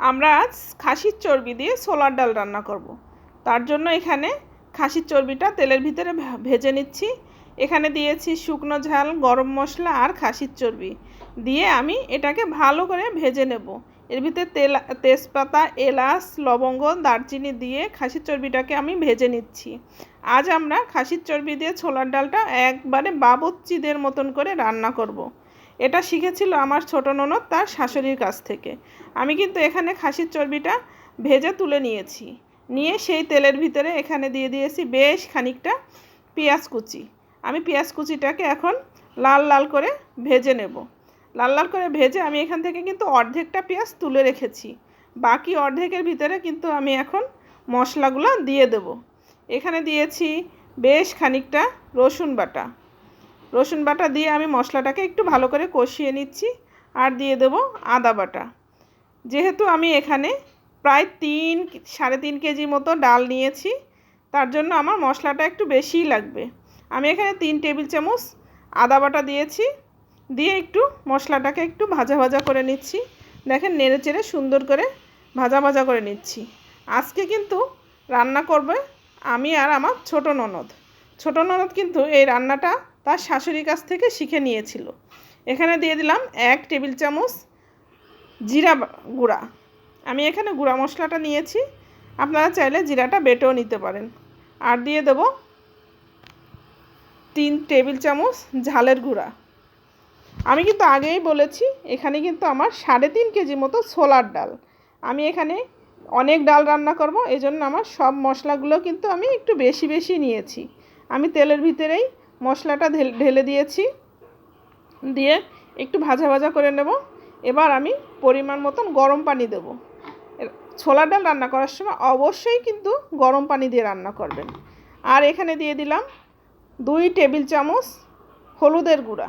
আমরা আজ খাসির চর্বি দিয়ে ছোলার ডাল রান্না করব। তার জন্য এখানে খাসির চর্বিটা তেলের ভিতরে ভেজে নিচ্ছি এখানে দিয়েছি শুকনো ঝাল, গরম মশলা আর খাসির চর্বি দিয়ে আমি এটাকে ভালো করে ভেজে নেব এর ভিতরে তেল, তেজপাতা, এলাচ, লবঙ্গ, দারচিনি দিয়ে খাসির চর্বিটাকে আমি ভেজে নিচ্ছি আজ আমরা খাসির চর্বি দিয়ে ছোলার ডালটা একবারে বাবচ্চিদের মতন করে রান্না করব। এটা শিখেছিল আমার ছোট ননদ তার শাশুড়ির কাছ থেকে। আমি কিন্তু এখানে খাসির চর্বিটা ভেজে তুলে নিয়েছি। নিয়ে সেই তেলের ভিতরে এখানে দিয়ে দিয়েছি বেশ খানিকটা পেঁয়াজ কুচি। আমি পেঁয়াজ কুচিটাকে এখন লাল লাল করে ভেজে নেব। লাল লাল করে ভেজে আমি এখান থেকে কিন্তু অর্ধেকটা পেঁয়াজ তুলে রেখেছি। বাকি অর্ধেকের ভিতরে কিন্তু আমি এখন মশলাগুলো দিয়ে দেব। এখানে দিয়েছি বেশ খানিকটা রসুন বাটা। রসুন বাটা দিয়ে আমি মশলাটাকে একটু ভালো করে কষিয়ে নিচ্ছি আর দিয়ে দেব আদা বাটা। যেহেতু আমি এখানে প্রায় তিন, সাড়ে তিন কেজি মতো ডাল নিয়েছি, তার জন্য আমার মশলাটা একটু বেশিই লাগবে। আমি এখানে তিন টেবিল চামচ আদা বাটা দিয়েছি, দিয়ে একটু মশলাটাকে একটু ভাজা ভাজা করে নিচ্ছি। দেখেন নেড়ে চেড়ে সুন্দর করে ভাজা ভাজা করে নিচ্ছি। আজকে কিন্তু রান্না করবে আমি আর আমার ছোট ননদ। ছোট ননদ কিন্তু এই রান্নাটা তার শাশুড়ির কাছ থেকে শিখে নিয়েছিল। এখানে দিয়ে দিলাম এক টেবিল চামচ জিরা গুঁড়া। আমি এখানে গুঁড়া মশলাটা নিয়েছি। আপনারা চাইলে জিরাটা বেটেও নিতে পারেন। আর দিয়ে দেব তিন টেবিল চামচ ঝালের গুঁড়া। আমি কিন্তু আগেই বলেছি, এখানে কিন্তু আমার সাড়ে তিন কেজি মতো ছোলার ডাল। আমি এখানে অনেক ডাল রান্না করব এই জন্য আমার সব মশলাগুলো কিন্তু আমি একটু বেশি বেশি নিয়েছি। আমি তেলের ভিতরেই মশলাটা ঢেল- দিয়েছি। দিয়ে একটু ভাজা ভাজা করে নেব। এবার আমি পরিমাণ মতন গরম পানি দেব। ছোলার ডাল রান্না করার সময় অবশ্যই কিন্তু গরম পানি দিয়ে রান্না করবেন। আর এখানে দিয়ে দিলাম দুই টেবিল চামচ হলুদের গুঁড়া।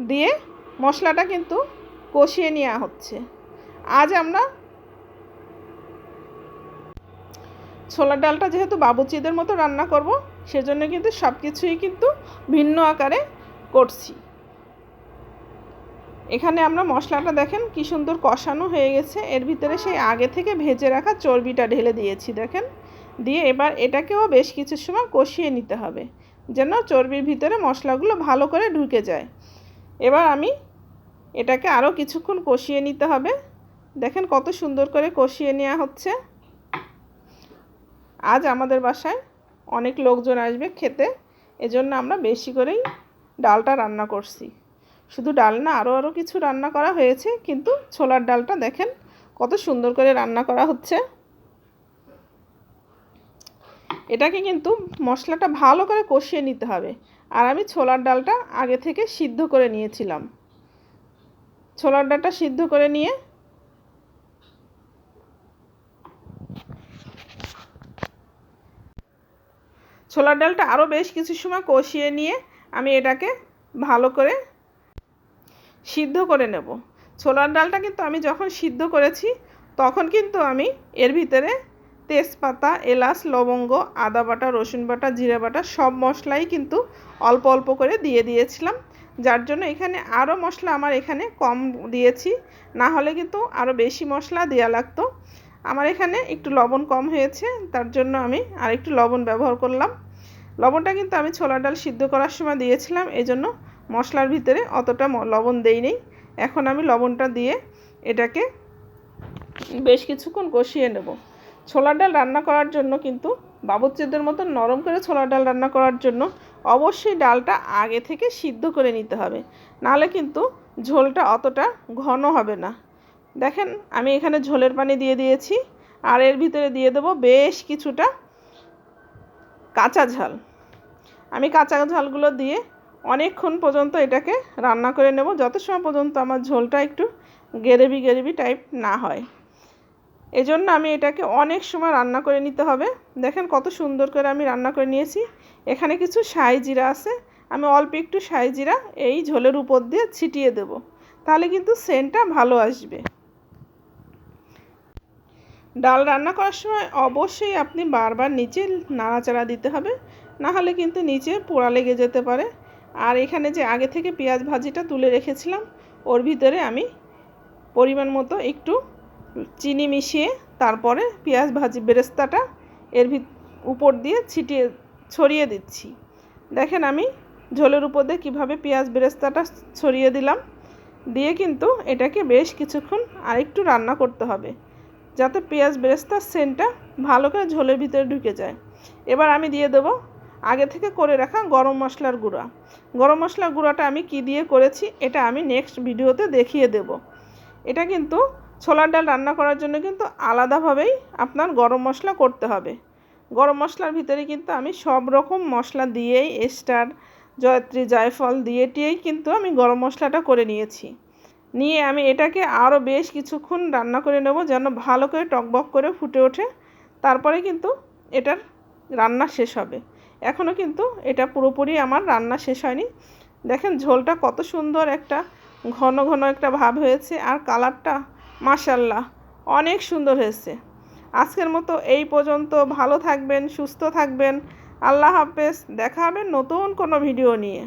দিয়ে মশলাটা কিন্তু কষিয়ে নেওয়া হচ্ছে। আজ আমরা ছোলার ডালটা যেহেতু বাবুচিদের মতো রান্না করব, সেজন্য কিন্তু সব কিছুই কিন্তু ভিন্ন আকারে করছি। এখানে আমরা মশলাটা দেখেন কি সুন্দর কষানো হয়ে গেছে। এর ভিতরে সেই আগে থেকে ভেজে রাখা চর্বিটা ঢেলে দিয়েছি দেখেন। দিয়ে এবার এটাকেও বেশ কিছু সময় কষিয়ে নিতে হবে, যেন চর্বির ভিতরে মশলাগুলো ভালো করে ঢুকে যায়। এবার আমি এটাকে আরও কিছুক্ষণ কষিয়ে নিতে হবে। দেখেন কত সুন্দর করে কষিয়ে নেওয়া হচ্ছে। আজ আমাদের বাসায় অনেক লোকজন আসবে খেতে, এজন্য আমরা বেশি করেই ডালটা রান্না করছি। শুধু ডাল না আরও আরও কিছু রান্না করা হয়েছে, কিন্তু ছোলার ডালটা দেখেন কত সুন্দর করে রান্না করা হচ্ছে। এটাকে কিন্তু মশলাটা ভালো করে কষিয়ে নিতে হবে। আর আমি ছোলার ডালটা আগে থেকে সিদ্ধ করে নিয়েছিলাম। ছোলার ডালটা সিদ্ধ করে নিয়ে ছোলার ডালটা আরও বেশ কিছু সময় কষিয়ে নিয়ে আমি এটাকে ভালো করে সিদ্ধ করে নেব। ছোলার ডালটা কিন্তু আমি যখন সিদ্ধ করেছি, তখন কিন্তু আমি এর ভিতরে তেজপাতা, এলাচ, লবঙ্গ, আদা বাটা, রসুন বাটা, জিরে বাটা সব মশলাই কিন্তু অল্প অল্প করে দিয়ে দিয়েছিলাম। যার জন্য এখানে আরও মশলা আমার এখানে কম দিয়েছি, না হলে কিন্তু আরও বেশি মশলা দেওয়া লাগতো। আমার এখানে একটু লবণ কম হয়েছে, তার জন্য আমি আর একটু লবণ ব্যবহার করলাম। লবণটা কিন্তু আমি ছোলার ডাল সিদ্ধ করার সময় দিয়েছিলাম এই জন্য মশলার ভিতরে অতটা লবণ দেই নেই এখন আমি লবণটা দিয়ে এটাকে বেশ কিছুক্ষণ কষিয়ে নেব। ছোলার ডাল রান্না করার জন্য কিন্তু বাবুচ্চিদের মতো নরম করে ছোলার ডাল রান্না করার জন্য অবশ্যই ডালটা আগে থেকে সিদ্ধ করে নিতে হবে। নাহলে কিন্তু ঝোলটা অতটা ঘন হবে না। দেখেন, আমি এখানে ঝোলের পানি দিয়ে দিয়েছি, আর এর ভিতরে দিয়ে দেবো বেশ কিছুটা কাঁচা ঝাল। আমি কাঁচা ঝালগুলো দিয়ে অনেকক্ষণ পর্যন্ত এটাকে রান্না করে নেব। যত সময় পর্যন্ত আমার ঝোলটা একটু গেরেবি গেরেবি টাইপ না হয়। এজন্য আমি এটাকে অনেক সময় রান্না করে নিতে হবে। দেখেন কত সুন্দর করে আমি রান্না করে নিয়েছি। এখানে কিছু সাই জিরা আছে। আমি অল্প একটু সাই জিরা এই ঝোলের উপর দিয়ে ছিটিয়ে দেব। তাহলে কিন্তু সেন্টটা ভালো আসবে। ডাল রান্না করার সময় অবশ্যই আপনি বারবার নিচে নাড়াচাড়া দিতে হবে, না হলে কিন্তু নিচে পোড়া লেগে যেতে পারে। আর এখানে যে আগে থেকে পেঁয়াজ ভাজিটা তুলে রেখেছিলাম, ওর ভিতরে আমি পরিমাণ মতো একটু চিনি মিশিয়ে তারপরে পেঁয়াজ ভাজি বেরেস্তাটা এর ভিত, উপর দিয়ে ছিটিয়ে, ছড়িয়ে দিচ্ছি। দেখেন আমি ঝোলের উপর দিয়ে কীভাবে পেঁয়াজ বেরেস্তাটা ছড়িয়ে দিলাম। দিয়ে কিন্তু এটাকে বেশ কিছুক্ষণ আরেকটু রান্না করতে হবে। যাতে পেঁয়াজ বেরেস্তার সেন্টটা ভালো করে ঝোলের ভিতরে ঢুকে যায়। এবার আমি দিয়ে দেবো আগে থেকে করে রাখা গরম মশলার গুঁড়া। গরম মশলার গুঁড়াটা আমি কি দিয়ে করেছি এটা আমি নেক্সট ভিডিওতে দেখিয়ে দেব। এটা কিন্তু ছোলার ডাল রান্না করার জন্য কিন্তু আলাদাভাবেই আপনার গরম মশলা করতে হবে। গরম মশলার ভিতরে কিন্তু আমি সব রকম মশলা দিয়েই স্টার জয়ত্রী, জায়ফল, দিয়ে টিয়েই কিন্তু আমি গরম মশলাটা করে নিয়েছি। নিয়ে আমি এটাকে আরও বেশ কিছুক্ষণ রান্না করে নেব, যেন ভালো করে টকবক করে ফুটে ওঠে। তারপরে কিন্তু এটার রান্না শেষ হবে। এখনও কিন্তু এটা পুরোপুরি আমার রান্না শেষ হয়নি। দেখেন ঝোলটা কত সুন্দর একটা ঘন ঘন একটা ভাব হয়েছে আর কালারটা মাসাল্লাহ অনেক সুন্দর হয়েছে। আজকের মতো এই পর্যন্ত। ভালো থাকবেন, সুস্থ থাকবেন। আল্লাহ হাফেজ। দেখা হবে নতুন কোনো ভিডিও নিয়ে।